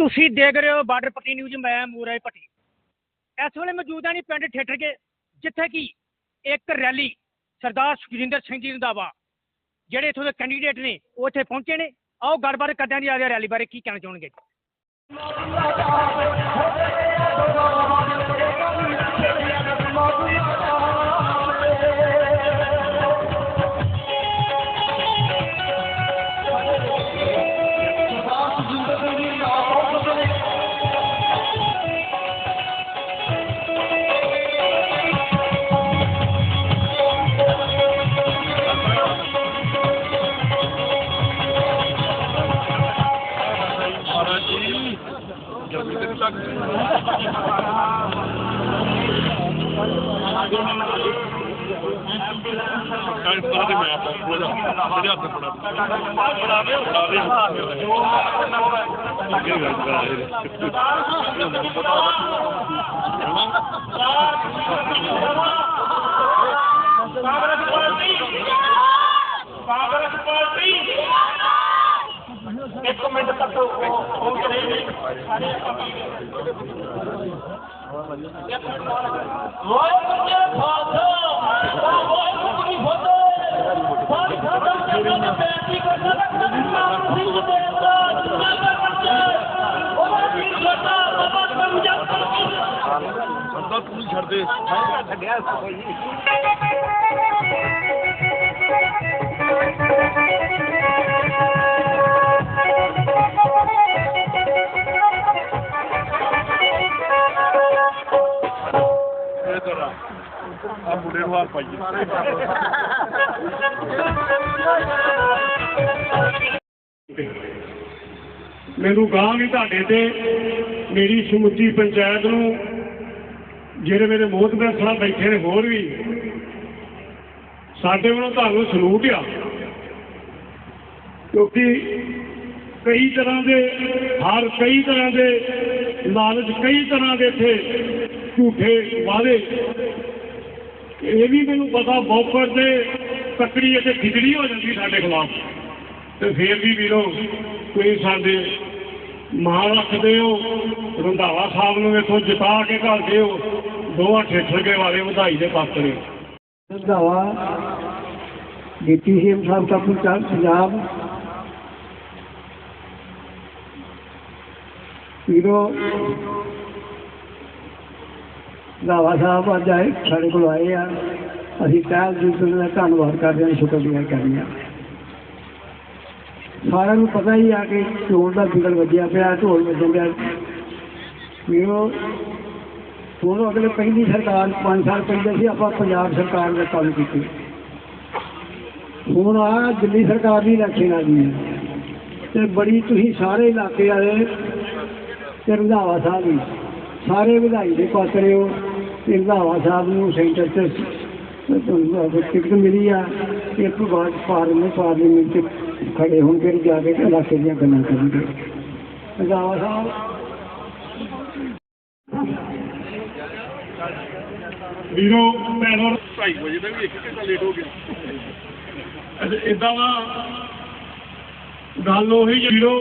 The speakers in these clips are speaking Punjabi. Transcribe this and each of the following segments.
ਤੁਸੀਂ ਦੇਖ ਰਹੇ ਹੋ ਬਾਰਡਰ ਪੱਟੀ ਨਿਊਜ਼, ਮੈਂ ਮੂਰਾ ਪੱਟੀ। ਇਸ ਵੇਲੇ ਮੌਜੂਦ ਹਾਂ ਜੀ ਪਿੰਡ ਠੇਠਰ ਕੇ ਜਿੱਥੇ ਕਿ ਇੱਕ ਰੈਲੀ ਸਰਦਾਰ ਸੁਖਜਿੰਦਰ ਸਿੰਘ ਜੀ ਰੰਧਾਵਾ ਜਿਹੜੇ ਇਥੋਂ ਦੇ ਕੈਂਡੀਡੇਟ ਨੇ, ਉਹ ਇੱਥੇ ਪਹੁੰਚੇ ਨੇ। ਆਓ ਗੱਲਬਾਤ ਕਰਦੇ ਹਾਂ ਜੀ ਆਜ ਰੈਲੀ ਬਾਰੇ ਕੀ ਕਹਿਣਾ ਚਾਹਣਗੇ ਇੱਕ ਮਿੰਟ ਤੱਕ ਉਹ ਕਰੇ ਵਾਹਿਗੁਰੂ ਖਾਲਸਾ ਵਾਹਿਗੁਰੂ ਜੀ ਫਤਿਹ ਸਾਰੀ ਸਾਡਾ ਕਰਾ ਆ ਮੁੰਡੇ ਨੂੰ ਹਾਰ ਪਾਈਏ। ਮੈਨੂੰ ਗਾਂ ਵੀ ਤੁਹਾਡੇ ਤੇ ਮੇਰੀ ਸਮੁੱਚੀ ਪੰਚਾਇਤ ਨੂੰ, ਜਿਹੜੇ ਮੇਰੇ ਮੋਹਤਬਰ ਸਾਹਿਬ ਬੈਠੇ ਨੇ ਹੋਰ ਵੀ, ਸਾਡੇ ਵੱਲੋਂ ਤੁਹਾਨੂੰ ਸਲੂਟ ਆ। ਕਿਉਂਕਿ ਕਈ ਤਰ੍ਹਾਂ ਦੇ ਹਰ, ਕਈ ਤਰ੍ਹਾਂ ਦੇ ਲਾਲਚ, ਕਈ ਤਰ੍ਹਾਂ ਦੇ ਇੱਥੇ ਝੂਠੇ ਵਾਅਦੇ ਇਹ ਵੀ ਮੈਨੂੰ ਪਤਾ ਬੌਕਰ ਤੇ ਤਕੜੀ ਅਤੇ ਖਿਚੜੀ ਹੋ ਜਾਂਦੀ ਸਾਡੇ ਖਿਲਾਫ। ਤੇ ਫੇਰ ਵੀ ਵੀਰੋ ਤੁਸੀਂ ਸਾਡੇ ਮਾਂ ਰੱਖਦੇ ਹੋ, ਰੰਧਾਵਾ ਸਾਹਿਬ ਨੂੰ ਵੇਖੋ ਜਿਤਾ ਕੇ ਘੱਲਦੇ ਹੋ ਦੋਵਾਂ ਠੇਠਰਕੇ ਵਾਲੇ ਵਧਾਈ ਦੇ ਪਾਤਰ ਹੋ ਰੰਧਾਵਾ ਡਿਪਟੀ ਸੀਐਮ ਸਾਹਿਬ ਦਾ ਪੰਜਾਬ ਪੰਜਾਬ। ਵੀਰੋ ਰੰਧਾਵਾ ਸਾਹਿਬ ਅੱਜ ਆਏ, ਸਾਡੇ ਕੋਲ ਆਏ ਆ। ਅਸੀਂ ਪਹਿਲ ਜੀ ਦਾ ਧੰਨਵਾਦ ਕਰਦੇ ਹਾਂ ਸ਼ੁਕਰੀਆ ਕਰਦੇ ਹਾਂ। ਸਾਰਿਆਂ ਨੂੰ ਪਤਾ ਹੀ ਆ ਕਿ ਢੋਲ ਦਾ ਬਿਗਲ ਵੱਜਿਆ ਪਿਆ, ਢੋਲ ਵੱਜਣ ਪਿਆ ਵੀਰੋ, ਹੁਣ ਅਗਲੇ ਪਹਿਲੀ ਸਰਕਾਰ 5 ਸਾਲ ਪਹਿਲੇ ਸੀ, ਆਪਾਂ ਪੰਜਾਬ ਸਰਕਾਰ ਦਾ ਕੰਮ ਕੀਤੇ। ਹੁਣ ਆ ਦਿੱਲੀ ਸਰਕਾਰ ਦੀ ਇਲੈਕਸ਼ਨ ਆ ਗਈ ਹੈ। ਤੇ ਬੜੀ ਤੁਸੀਂ ਸਾਰੇ ਇਲਾਕੇ ਵਾਲੇ ਤੇ ਰੰਧਾਵਾ ਸਾਹਿਬ ਵੀ, ਸਾਰੇ ਵਧਾਈ ਦੇ ਪਾਤਰ ਹੋ। ਤੇ ਰੰਧਾਵਾ ਸਾਹਿਬ ਨੂੰ ਸੈਂਟਰ ਤੇ ਤੁਹਾਨੂੰ ਟਿਕਟ ਮਿਲੀ ਆ ਇੱਕ ਬਾਅਦ ਪਾਰਲੀਮੈਂਟ ਪਾਰਲੀਮੈਂਟ ਚ ਖੜੇ ਹੋਣਗੇ ਜਾ ਕੇ ਤੇ ਇਲਾਕੇ ਦੀਆਂ ਗੱਲਾਂ ਕਰਨਗੇ ਰੰਧਾਵਾ ਸਾਹਿਬ ਵੀਰੋ ਪੈਨਲ 2:30 ਵਜੇ ਦਾ ਵੀ ਇੱਕ ਘੰਟਾ ਲੇਟ ਹੋ ਗਿਆ ਇਦਾਂ ਵਾ ਗੱਲ ਉਹੀ ਵੀਰੋ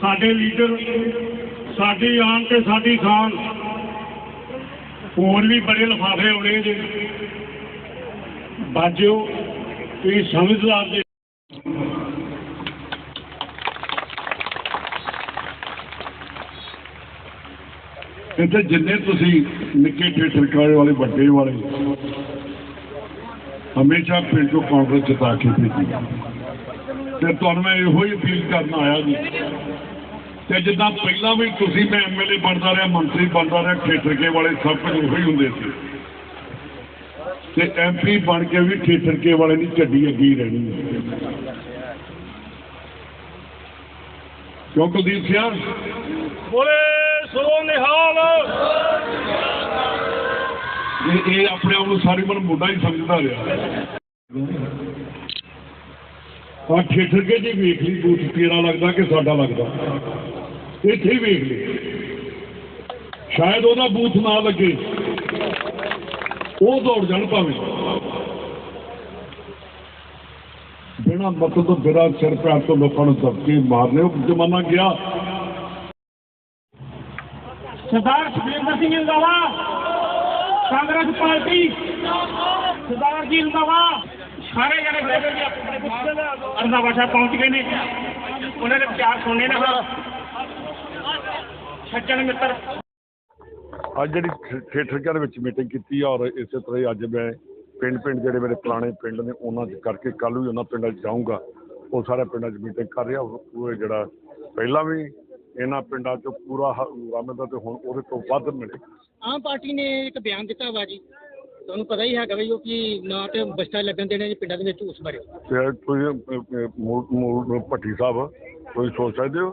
ਸਾਡੇ ਲੀਡਰ ਸਾਡੀ ਆਨ ਤੇ ਸਾਡੀ ਖਾਨ ਹੋਰ ਵੀ ਬੜੇ ਲਫਾਫੇ ਆਉਣੇ ਜੇ ਬਾਜਿਓ, ਤੁਸੀਂ ਸਮਝਦਾਰ ਜੇ। ਇੱਥੇ ਜਿੰਨੇ ਤੁਸੀਂ ਨਿੱਕੇ ਠੇਠਰਕਾਰੇ ਵਾਲੇ, ਵੱਡੇ ਵਾਲੇ, ਹਮੇਸ਼ਾ ਪਿੰਡ ਤੋਂ ਕਾਂਗਰਸ ਜਿਤਾ ਕੇ ਭੇਜੀ। ਤੇ ਤੁਹਾਨੂੰ ਮੈਂ ਇਹੋ ਹੀ ਅਪੀਲ ਕਰਨ ਆਇਆ ਜੀ। ਤੇ ਜਿੱਦਾਂ ਪਹਿਲਾਂ ਵੀ ਤੁਸੀਂ ਮੈਂ ਐਮਐਲਏ ਬਣਦਾ ਰਿਹਾ ਮੰਤਰੀ ਬਣਦਾ ਰਿਹਾ ਠੇਠਰਕੇ ਵਾਲੇ ਸਭ ਕੁਝ ਉਹੋ ਹੀ ਹੁੰਦੇ ਸੀ। ਤੇ ਐਮਪੀ ਬਣ ਕੇ ਵੀ ਠੇਠਰਕੇ ਵਾਲੇ ਦੀ ਝੱਡੀ ਅੱਗੇ ਰਹਿਣੀ ਕਿਉਂ ਕੁਲਦੀਪ ਸਿੰਘ ਬੋਲੇ ਸੋ ਨਿਹਾਲ। ਇਹ ਇਹ ਆਪਣੇ ਆਪ ਨੂੰ ਸਾਰੀ ਉਮਰ ਮੁੰਡਾ ਹੀ ਸਮਝਦਾ ਰਿਹਾ। ਆ ਠੇਠਰ ਕੇ ਜੀ ਵੇਖ ਲਈ ਬੂਥ ਤੇਰਾ ਲੱਗਦਾ ਕਿ ਸਾਡਾ ਲੱਗਦਾ। ਇੱਥੇ ਹੀ ਵੇਖ ਲਈ ਸ਼ਾਇਦ ਉਹਦਾ ਬੂਥ ਨਾ ਲੱਗੇ। ਉਹ ਦੌੜ ਜਾਣ ਭਾਵੇਂ। ਇਹਨਾਂ ਮਤਲਬ ਬਿਨਾਂ ਸਿਰ ਪੈਰ ਤੋਂ ਲੋਕਾਂ ਨੂੰ ਦਬਕੇ ਮਾਰਨੇ, ਉਹ ਜ਼ਮਾਨਾ ਗਿਆ। ਸਰਦਾਰ ਸੁਖਵਿੰਦਰ ਸਿੰਘ ਰੰਧਾਵਾ ਕਾਂਗਰਸ ਪਾਰਟੀ। ਸਰਦਾਰ ਜੀ ਰੰਧਾਵਾ ਸਾਰੇ ਜਣੇ ਬੈਠੇ ਆਪਣੇ ਰੰਧਾਵਾ ਸਾਹਿਬ ਪਹੁੰਚ ਗਏ ਨੇ। ਉਹਨਾਂ ਦੇ ਵਿਚਾਰ ਸੁਣਨੇ ਨੇ। ਸੱਜਣ ਮਿੱਤਰ। ਅੱਜ ਜਿਹੜੀ ਥੀਏਟਰ ਦੇ ਵਿੱਚ ਮੀਟਿੰਗ ਕੀਤੀ ਔਰ ਇਸੇ ਤਰ੍ਹਾਂ ਹੀ ਅੱਜ ਮੈਂ ਪਿੰਡ ਪਿੰਡ ਜਿਹੜੇ ਮੇਰੇ ਪੁਰਾਣੇ ਪਿੰਡ ਨੇ ਉਹਨਾਂ 'ਚ ਕਰਕੇ ਕੱਲ੍ਹ ਵੀ ਉਹਨਾਂ ਪਿੰਡਾਂ 'ਚ ਜਾਊਂਗਾ। ਉਹ ਸਾਰੇ ਪਿੰਡਾਂ 'ਚ ਮੀਟਿੰਗ ਕਰ ਰਿਹਾ। ਉਹ ਪੂਰੇ ਜਿਹੜਾ ਪਹਿਲਾਂ ਵੀ ਇਹਨਾਂ ਪਿੰਡਾਂ 'ਚ ਪੂਰਾ ਰਾਮਦਾ ਤੇ ਹੁਣ ਉਹਦੇ ਤੋਂ ਵੱਧ ਮਿਲੇਗਾ ਆਮ ਪਾਰਟੀ ਨੇ ਇੱਕ ਬਿਆਨ ਦਿੱਤਾ ਵਾ ਜੀ। ਤੁਹਾਨੂੰ ਪਤਾ ਹੀ ਹੈਗਾ ਵੀ ਉਹ ਕਿ ਨਾ ਤੇ ਬਸਤਾ ਲੱਗਣ ਦੇਣੇ ਪਿੰਡਾਂ ਦੇ ਵਿੱਚ ਉਸ ਬਾਰੇ ਤੇ ਤੁਸੀਂ ਮੂਲ ਮੂਲ ਭੱਟੀ ਸਾਹਿਬ ਤੁਸੀਂ ਸੋਚ ਸਕਦੇ ਹੋ?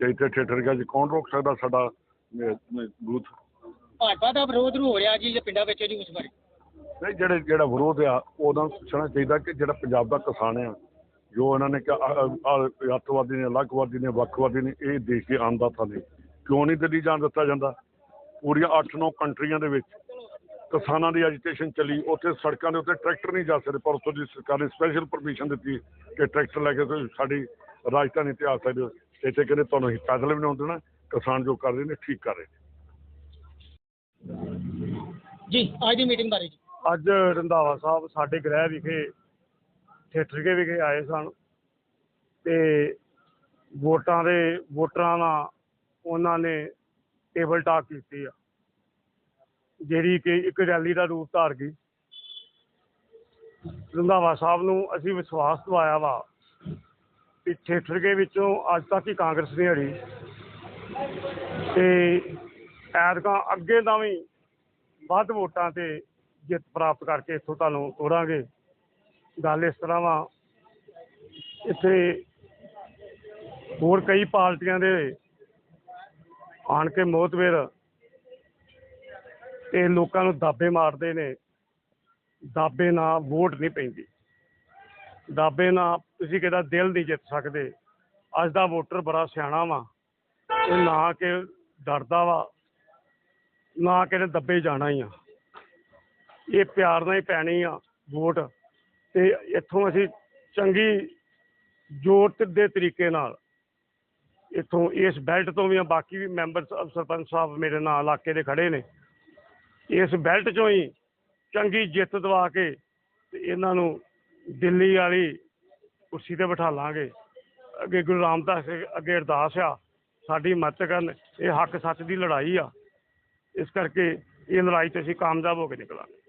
ਕਿ ਇੱਥੇ ਥੀਏਟਰ ਗਿਆ ਜੀ ਕੌਣ ਰੋਕ ਸਕਦਾ ਸਾਡਾ ਬੂਥ? ਭਾਜਪਾ ਦਾ ਵਿਰੋਧ ਹੋ ਰਿਹਾ ਜੀ ਪਿੰਡਾਂ ਵਿੱਚ ਜੀ ਉਸ ਬਾਰੇ। ਨਹੀਂ ਜਿਹੜੇ ਜਿਹੜਾ ਵਿਰੋਧ ਆ ਉਹਨਾਂ ਨੂੰ ਪੁੱਛਣਾ ਚਾਹੀਦਾ ਕਿ ਜਿਹੜਾ ਪੰਜਾਬ ਦਾ ਕਿਸਾਨ ਆ ਜੋ ਇਹਨਾਂ ਨੇ ਕਿਹਾ ਅੱਤਵਾਦੀ ਨੇ ਅਲੱਗਵਾਦੀ ਨੇ ਵੱਖਵਾਦੀ ਨੇ ਇਹ ਦੇਸ਼ ਦੇ ਅੰਨਦਾਤਾ ਨੇ। ਕਿਉਂ ਨਹੀਂ ਦਿੱਲੀ ਜਾਣ ਦਿੱਤਾ ਜਾਂਦਾ? ਪੂਰੀਆਂ 8-9 ਕੰਟਰੀਆਂ ਦੇ ਵਿੱਚ ਕਿਸਾਨਾਂ ਦੀ ਐਜੀਟੇਸ਼ਨ ਚੱਲੀ ਉੱਥੇ ਸੜਕਾਂ ਦੇ ਉੱਤੇ ਟਰੈਕਟਰ ਨਹੀਂ ਜਾ ਸਕਦੇ ਪਰ ਉੱਥੋਂ ਦੀ ਸਰਕਾਰ ਨੇ ਸਪੈਸ਼ਲ ਪਰਮਿਸ਼ਨ ਦਿੱਤੀ ਕਿ ਟਰੈਕਟਰ ਲੈ ਕੇ ਸਾਡੀ ਰਾਜਧਾਨੀ ਤੇ ਆ ਸਕਦੇ ਇੱਥੇ ਕਹਿੰਦੇ ਤੁਹਾਨੂੰ ਅਸੀਂ ਪੈਦਲ ਵੀ ਨਹੀਂ ਆਉਣ ਦੇਣਾ ਕਿਸਾਨ ਜੋ ਕਰ ਰਹੇ ਨੇ ਠੀਕ ਕਰ ਰਹੇ ਨੇ। ਜੀ ਅੱਜ ਦੀ ਮੀਟਿੰਗ ਬਾਰੇ ਜੀ। ਅੱਜ ਰੰਧਾਵਾ ਸਾਹਿਬ ਸਾਡੇ ਗ੍ਰਹਿ ਵਿਖੇ ਥੀਏਟਰ ਵਿਖੇ ਆਏ ਸਨ ਤੇ ਵੋਟਾਂ ਦੇ ਵੋਟਰਾਂ ਨਾਲ ਉਹਨਾਂ ਨੇ ਟੇਬਲ ਟਾਕ ਕੀਤੀ ਆ ਜਿਹੜੀ ਕਿ ਇੱਕ ਰੈਲੀ ਦਾ ਰੂਪ ਧਾਰ ਗਈ। ਰੰਧਾਵਾ ਸਾਹਿਬ ਨੂੰ ਅਸੀਂ ਵਿਸ਼ਵਾਸ ਦਵਾਇਆ ਵਾ ਕਿ ਥੀਏਟਰ ਦੇ ਵਿੱਚੋਂ ਅੱਜ ਤੱਕ ਹੀ ਕਾਂਗਰਸ ਨਹੀਂ ਹੜੀ। ਤੇ ਐਤਕਾਂ ਅੱਗੇ ਦਾ ਵੀ ਵੱਧ ਵੋਟਾਂ ਤੇ ਜਿੱਤ ਪ੍ਰਾਪਤ ਕਰਕੇ ਇੱਥੋਂ ਤੁਹਾਨੂੰ ਤੋੜਾਂਗੇ ਗੱਲ ਇਸ ਤਰ੍ਹਾਂ ਵਾ, ਇੱਥੇ ਹੋਰ ਕਈ ਪਾਰਟੀਆਂ ਦੇ ਆਣ ਕੇ ਮੋਹਤਵੇਰ ਇਹ ਲੋਕਾਂ ਨੂੰ ਦਾਬੇ ਮਾਰਦੇ ਨੇ। ਦਾਬੇ ਨਾਲ ਵੋਟ ਨਹੀਂ ਪੈਂਦੀ। ਦਾਬੇ ਨਾਲ ਤੁਸੀਂ ਕਿਹਦਾ ਦਿਲ ਨਹੀਂ ਜਿੱਤ ਸਕਦੇ। ਅੱਜ ਦਾ ਵੋਟਰ ਬੜਾ ਸਿਆਣਾ ਵਾ ਇਹ ਨਾ ਕਿ ਡਰਦਾ ਵਾ ਨਾ ਕਿਤੇ ਦੱਬੇ ਜਾਣਾ ਹੀ ਆ। ਇਹ ਪਿਆਰ ਨਾਲ ਹੀ ਪੈਣੀ ਆ ਵੋਟ ਤੇ ਇੱਥੋਂ ਅਸੀਂ ਚੰਗੀ ਜੋਰ ਦੇ ਤਰੀਕੇ ਨਾਲ ਇੱਥੋਂ ਇਸ ਬੈਲਟ ਤੋਂ ਵੀ ਆ, ਬਾਕੀ ਵੀ ਮੈਂਬਰ ਸਾਹਿਬ ਸਰਪੰਚ ਸਾਹਿਬ ਮੇਰੇ ਨਾਲ ਇਲਾਕੇ ਦੇ ਖੜੇ ਨੇ। ਇਸ ਬੈਲਟ ਚੋਂ ਹੀ ਚੰਗੀ ਜਿੱਤ ਦਵਾ ਕੇ ਤੇ ਇਹਨਾਂ ਨੂੰ ਦਿੱਲੀ ਵਾਲੀ ਕੁਰਸੀ ਤੇ ਬਿਠਾ ਲਾਂਗੇ। ਅੱਗੇ ਗੁਰੂ ਰਾਮਦਾਸ ਅੱਗੇ ਅਰਦਾਸ ਆ, ਸਾਡੀ ਮਦਦ ਕਰਨ, ਇਹ ਹੱਕ ਸੱਚ ਦੀ ਲੜਾਈ ਆ। ਇਸ ਕਰਕੇ ਇਹ ਲੜਾਈ 'ਚ ਅਸੀਂ ਕਾਮਯਾਬ ਹੋ ਕੇ ਨਿਕਲਾਂਗੇ।